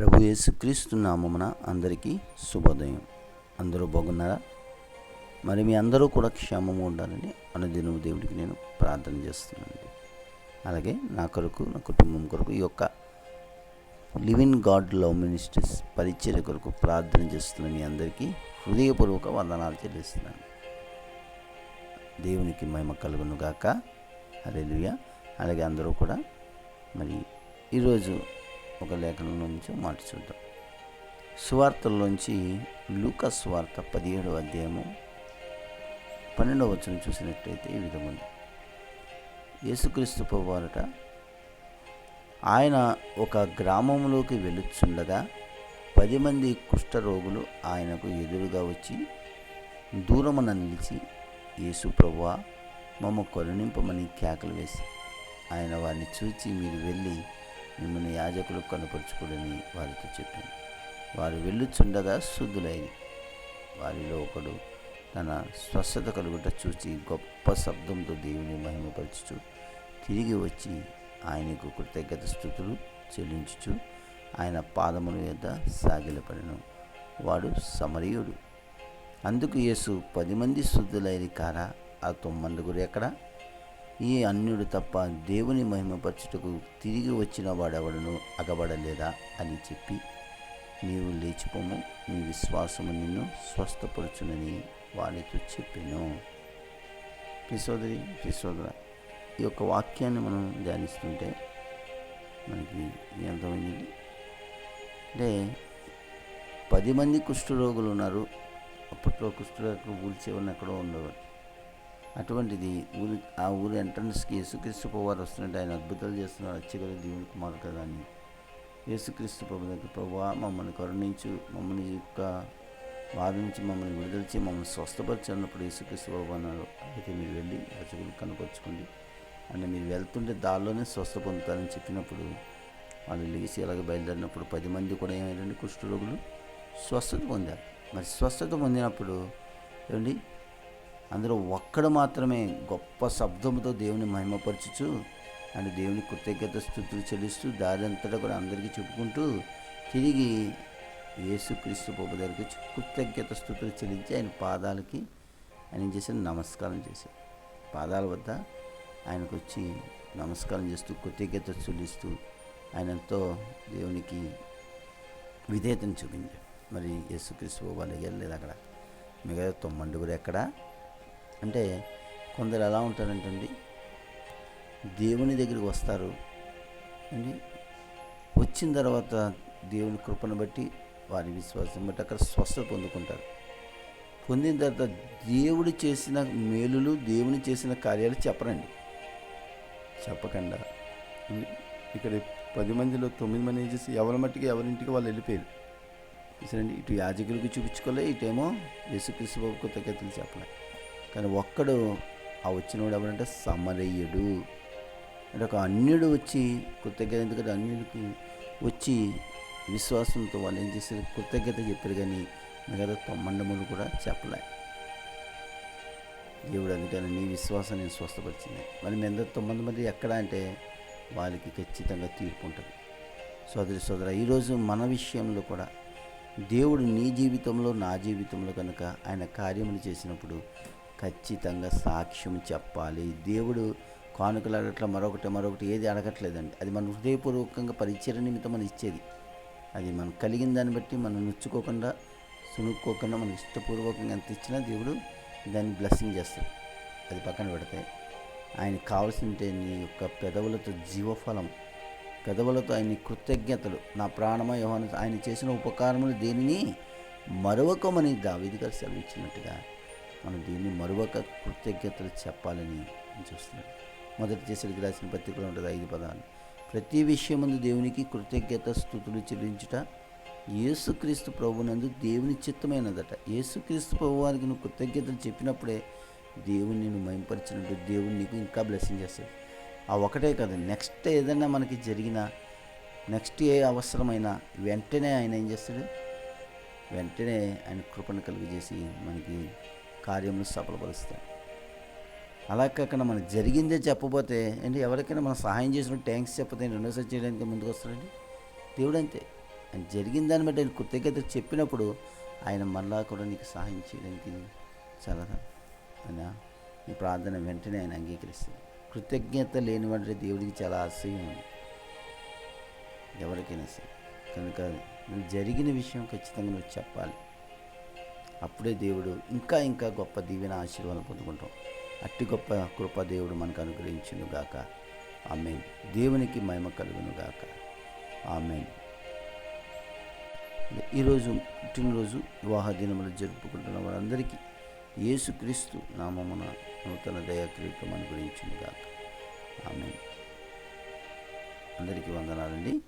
ప్రభు యేసుక్రీస్తు నామమున అందరికీ శుభోదయం. అందరూ బాగున్నారా? మరి మీ అందరూ కూడా క్షేమము ఉండాలని అనుదినము దేవుడికి నేను ప్రార్థన చేస్తున్నానండి. అలాగే నా కొరకు నా కుటుంబం కొరకు ఈ యొక్క లివిన్ గాడ్ లవ్ మినిస్ట్రీస్ పరిచర్య కొరకు ప్రార్థన చేస్తున్న మీ అందరికీ హృదయపూర్వక వందనాలు చెల్లిస్తున్నాను. దేవునికి మహిమ కలుగును గాక. హల్లెలూయ. అలాగే అందరూ కూడా మరి ఈరోజు ఒక లేఖనం నుంచి మాట చూద్దాం. సువార్తల్లోంచి లూకా సువార్త పదిహేడవ అధ్యాయము పన్నెండవ వచనం చూసినట్టయితే ఈ విధముంది. యేసుక్రీస్తు పోవాలట ఆయన ఒక గ్రామంలోకి వెళుచుండగా పది మంది కుష్ఠరోగులు ఆయనకు ఎదురుగా వచ్చి దూరమున నిలిచి యేసు ప్రభువా మమ్మ కరుణింపమని కేకలు వేసి ఆయన వారిని చూచి మీరు వెళ్ళి యాజకులు కనపరుచుకోడని వారితో చెప్పాను. వారు వెళ్ళుచుండగా శుద్ధులైన వారిలో ఒకడు తన స్వస్థత కలుగుట చూసి గొప్ప శబ్దంతో దేవుని మహిమపరచుచు తిరిగి వచ్చి ఆయనకు కృతజ్ఞత స్థుతులు చెల్లించుచు ఆయన పాదముల యొద్ద సాగిలపడను. వాడు సమరయుడు. అందుకు యేసు పది మంది శుద్ధులైన కారా? ఆ తొమ్మందుగురు ఎక్కడ? ఈ అన్యుడు తప్ప దేవుని మహిమపరచుటకు తిరిగి వచ్చిన వాడెవడను అగబడలేదా అని చెప్పి నీవు లేచిపోము నీ విశ్వాసము నిన్ను స్వస్థపరచునని వారితో చెప్పాను. పిసోదరి ప్రిసోదర ఈ యొక్క వాక్యాన్ని మనం ధ్యానిస్తుంటే మనకి అర్థమైంది. అంటే పది మంది కుష్ఠరోగులు ఉన్నారు. అప్పట్లో కుష్ఠరోగులు ఊల్చేవాడిని ఎక్కడో ఉండేవారు అటువంటిది ఊరి ఆ ఊరి ఎంట్రన్స్కి యేసుక్రీస్తు ప్రభువారు వస్తున్నట్టు ఆయన అద్భుతాలు చేస్తున్నారు. అచ్చగల దేవుని కుమారు కదా అని యేసుక్రీస్తు ప్రభు దగ్గర ప్రభు మమ్మల్ని కరుణించు మమ్మల్ని యొక్క బాధ నుంచి మమ్మల్ని విడుదలచి మమ్మల్ని స్వస్థపరిచినప్పుడు యేసుక్రీస్తు ప్రభు అన్నారు అయితే మీరు వెళ్ళి అచ్చగులు కనపరుచుకోండి అంటే మీరు వెళ్తుంటే దానిలోనే స్వస్థ పొందుతారని చెప్పినప్పుడు వాళ్ళు లేచి అలాగే బయలుదేరినప్పుడు పది మంది కూడా ఏమైందండి? కుష్ఠరోగులు స్వస్థత పొందారు. మరి స్వస్థత పొందినప్పుడు ఏమండి? అందులో ఒక్కడు మాత్రమే గొప్ప శబ్దంతో దేవుని మహిమపరచుచు అండ్ దేవుని కృతజ్ఞత స్థుతులు చెల్లిస్తూ దారి కూడా అందరికీ చెప్పుకుంటూ తిరిగి యేసుక్రీస్తు ప్రభు దగ్గరికి కృతజ్ఞత స్థుతులు చెల్లించి ఆయన పాదాలకి ఆయన ఏం చేశారు నమస్కారం చేశారు పాదాల వద్ద ఆయనకు వచ్చి నమస్కారం చేస్తూ కృతజ్ఞత చెల్లిస్తూ ఆయనతో దేవునికి విధేయతను చూపించాడు. మరి యేసుక్రీస్తు ప్రభు వాళ్ళు వెళ్ళలేదు అక్కడ. మిగతా తొమ్మండుగురు ఎక్కడ? అంటే కొందరు ఎలా ఉంటారంటండి? దేవుని దగ్గరికి వస్తారు. అండి వచ్చిన తర్వాత దేవుని కృపను బట్టి వారి విశ్వాసం బట్టి అక్కడ స్వస్థత పొందుకుంటారు. పొందిన తర్వాత దేవుడు చేసిన మేలులు దేవుని చేసిన కార్యాలు చెప్పరండి. చెప్పకుండా. ఇక్కడ పది మందిలో తొమ్మిది మంది ఏం చేసి ఎవరి మట్టికి ఎవరింటికి వాళ్ళు వెళ్ళిపోయారు. చూసారండి ఇటు యాజకులకు చూపించుకోలే ఇటేమో యేసుక్రీస్తు బాబు కృతజ్ఞతలు చెప్పలే. కానీ ఒక్కడు ఆ వచ్చినవాడు ఎవరంటే సమరయ్యుడు. అంటే ఒక అన్యుడు వచ్చి కృతజ్ఞత ఎందుకంటే అన్యుడికి వచ్చి విశ్వాసంతో వాళ్ళు ఏం చేశారు? కృతజ్ఞత చెప్పారు కానీ మిగతా తొమ్మండములు కూడా చెప్పలే. దేవుడు అందుకని నీ విశ్వాసం నేను స్వస్థపరిచింది. మరి మీద తొమ్మిది మంది ఎక్కడ అంటే వాళ్ళకి ఖచ్చితంగా తీర్పు ఉంటుంది. సోదరి సోదర ఈరోజు మన విషయంలో కూడా దేవుడు నీ జీవితంలో నా జీవితంలో కనుక ఆయన కార్యములు చేసినప్పుడు ఖచ్చితంగా సాక్ష్యం చెప్పాలి. దేవుడు కానుకలు అడగట్ల మరొకటి మరొకటి ఏది అడగట్లేదండి. అది మన హృదయపూర్వకంగా పరిచయ నిమిత్తం మనం ఇచ్చేది. అది మనం కలిగిన దాన్ని బట్టి మనం నొచ్చుకోకుండా సునుక్కోకుండా మనం ఇష్టపూర్వకంగా ఎంత ఇచ్చినా దేవుడు దాన్ని బ్లెస్సింగ్ చేస్తాడు. అది పక్కన పెడితే ఆయన కావాల్సింటే నీ యొక్క పెదవులతో జీవఫలం పెదవులతో ఆయన కృతజ్ఞతలు నా ప్రాణమ యోహన ఆయన చేసిన ఉపకారములు దేనిని మరొకమని దావిది గారు సెలవిచ్చినట్టుగా మనం దీన్ని మరొక కృతజ్ఞతలు చెప్పాలని నేను మొదటి చేసరికి రాసిన పత్రికలో ఉంటుంది ఐదు పదాలు. ప్రతి విషయం ముందు దేవునికి కృతజ్ఞత స్థుతులు చెల్లించుట యేసుక్రీస్తు ప్రభునందు దేవుని చిత్తమైనదట. యేసుక్రీస్తు ప్రభు వారికి నువ్వు కృతజ్ఞతలు చెప్పినప్పుడే దేవుని నువ్వు మైంపరిచినట్టు దేవుని నీకు ఇంకా బ్లెస్సింగ్ చేస్తాడు. ఆ ఒకటే కాదు నెక్స్ట్ ఏదైనా మనకి జరిగిన నెక్స్ట్ ఏ అవసరమైనా వెంటనే ఆయన ఏం చేస్తాడు? వెంటనే ఆయన కృపను కలుగజేసి మనకి కార్యములు సఫలపరుస్తాయి. అలా కాకుండా మనకు జరిగిందే చెప్పబోతే అంటే ఎవరికైనా మనం సహాయం చేసిన థ్యాంక్స్ చెప్పతే రెండోసారి చేయడానికి ముందుకు వస్తాడండి? దేవుడు అంతే. ఆయన జరిగిన దాన్ని బట్టి ఆయన కృతజ్ఞత చెప్పినప్పుడు ఆయన మళ్ళా కూడా నీకు సహాయం చేయడానికి చాలా ఆయన నీ ప్రార్థన వెంటనే ఆయన అంగీకరిస్తుంది కృతజ్ఞత లేనివంటే దేవుడికి చాలా అసహ్యం ఉంది. ఎవరికైనా సరే. కనుక నువ్వు జరిగిన విషయం ఖచ్చితంగా నువ్వు చెప్పాలి. అప్పుడే దేవుడు ఇంకా ఇంకా గొప్ప దీవెన ఆశీర్వాదం పొందుకుంటాం. అట్టి గొప్ప కృప దేవుడు మనకు అనుగ్రహించును గాక. ఆమె దేవునికి మహిమ కలుగును గాక. ఆమె ఈరోజు పుట్టినరోజు వివాహ దినములు జరుపుకుంటున్న వారందరికీ యేసుక్రీస్తు నామమున నూతన దయాక్రీతం అనుగ్రహించును గాక. ఆమె అందరికీ వందనాలండి.